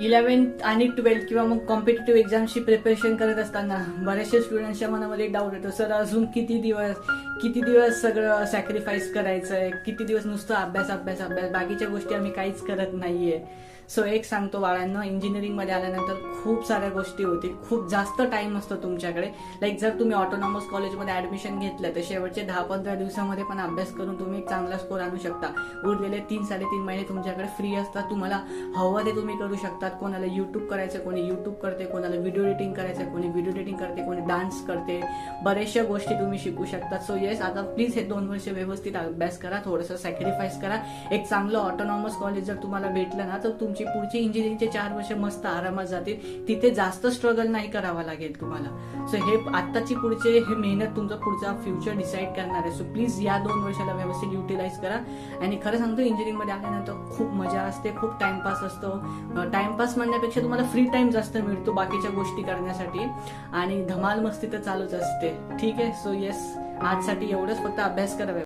Eleventh आणि twelfth किंवा मग कॉम्पिटेटिव्ह एक्झामची प्रिपरेशन करत असताना बऱ्याचशा स्टुडंट्सच्या मनामध्ये डाऊट येतो सर अजून किती दिवस किती दिवस सगळं सॅक्रिफाईस करायचं आहे किती दिवस नुसतं अभ्यास अभ्यास अभ्यास बाकीच्या गोष्टी आम्ही काहीच करत नाहीये. सो एक सांगतो बाळांना इंजिनिअरिंगमध्ये आल्यानंतर खूप साऱ्या गोष्टी होतील. खूप जास्त टाइम असतो तुमच्याकडे. लाईक जर तुम्ही ऑटोनॉमस कॉलेजमध्ये ऍडमिशन घेतलं तर शेवटचे दहा पंधरा दिवसामध्ये पण अभ्यास करून तुम्ही एक चांगला स्कोर आणू शकता. उरलेले तीन साडेतीन महिने तुमच्याकडे फ्री असतात. तुम्हाला हवं ते तुम्ही करू शकतात. कोणाला यूट्यूब करायचं कोणी यूट्यूब करते कोणाला व्हिडिओ एडिटिंग करायचं कोणी व्हिडिओ एडिटिंग करते कोणी डान्स करते. बऱ्याचशा गोष्टी तुम्ही शिकू शकतात. सो येस आता प्लीज हे दोन वर्ष व्यवस्थित अभ्यास करा थोडंसं सॅक्रिफाईस करा. एक चांगलं ऑटोनॉमस कॉलेज जर तुम्हाला भेटलं ना तर तुमची पुढची इंजिनिअरिंगचे चार वर्ष मस्त आरामात जातील. तिथे जास्त स्ट्रगल नाही करावा लागेल तुम्हाला. सो हे आत्ताची पुढचे हे मेहनत तुमचा पुढचा फ्युचर डिसाईड करणार आहे. सो प्लीज या दोन वर्षाला व्यवस्थित युटिलाइज करा. आणि खरं सांगतो इंजिनिअरिंगमध्ये आल्यानंतर खूप मजा असते खूप टाइमपास असतो. टाइमपास म्हणण्यापेक्षा तुम्हाला फ्री टाइम जास्त मिळतो बाकीच्या गोष्टी करण्यासाठी. आणि धमाल मस्ती तर चालूच असते. ठीक आहे? सो येस आजसाठी एवढंच फक्त अभ्यास करावे.